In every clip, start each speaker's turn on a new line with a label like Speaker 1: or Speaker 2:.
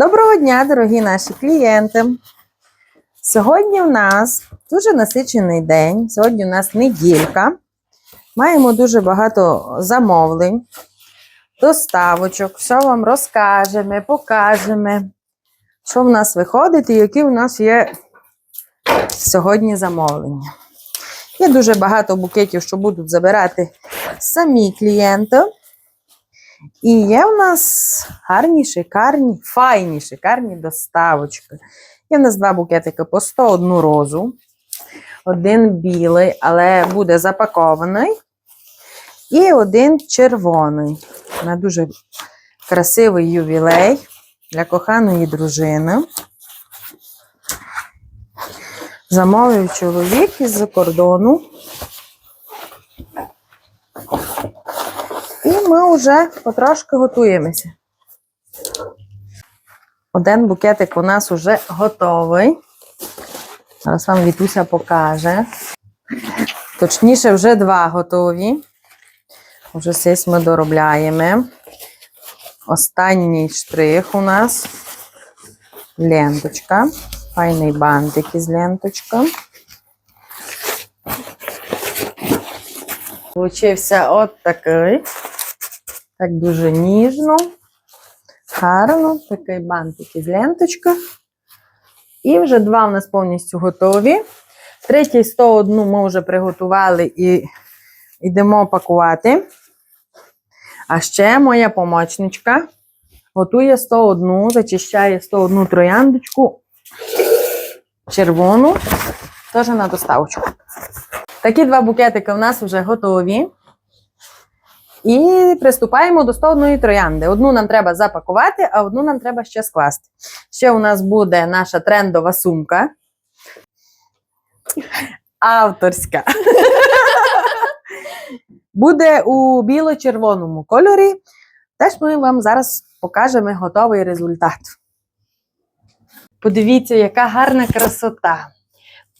Speaker 1: Доброго дня, дорогі наші клієнти. Сьогодні в нас дуже насичений день. Сьогодні у нас неділька. Маємо дуже багато замовлень, доставочок. Все вам розкажемо, покажемо, що в нас виходить і які у нас є сьогодні замовлення. Є дуже багато букетів, що будуть забирати самі клієнти. І є в нас гарні, шикарні, файні, шикарні доставочки. Є в нас два букетики по 101 розу. Один білий, але буде запакований. І один червоний. На дуже красивий ювілей для коханої дружини. Замовив чоловік із-за кордону. І ми вже потрошки готуємося. Один букетик у нас вже готовий. Зараз вам Вітуся покаже. Точніше, вже два готові. Вже сись ми доробляємо. Останній штрих у нас ленточка. Файний бантик із ленточка. Получився от такий. Так дуже ніжно, гарно. Такий бантик із ленточка. І вже два у нас повністю готові. Третій 101 ми вже приготували і йдемо пакувати. А ще моя помічничка готує 101, зачищає 101 трояндочку червону, теж на доставочку. Такі два букетики у нас вже готові. І приступаємо до 101 троянди. Одну нам треба запакувати, а одну нам треба ще скласти. Ще у нас буде наша трендова сумка. Авторська. Буде у біло-червоному кольорі. Теж ми вам зараз покажемо готовий результат. Подивіться, яка гарна красота.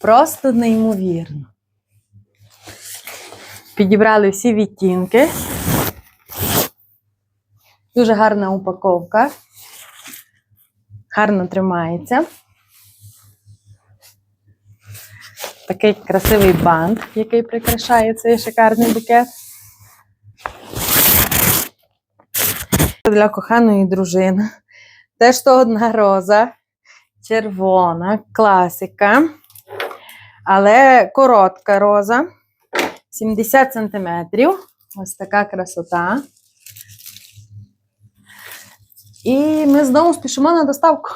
Speaker 1: Просто неймовірно. Підібрали всі відтінки. Дуже гарна упаковка. Гарно тримається. Такий красивий бант, який прикрашає цей шикарний букет. Для коханої дружини. Теж то одна роза. Червона, класика. Але коротка роза. 70 сантиметрів. Ось така красота. І ми знову спішимо на доставку.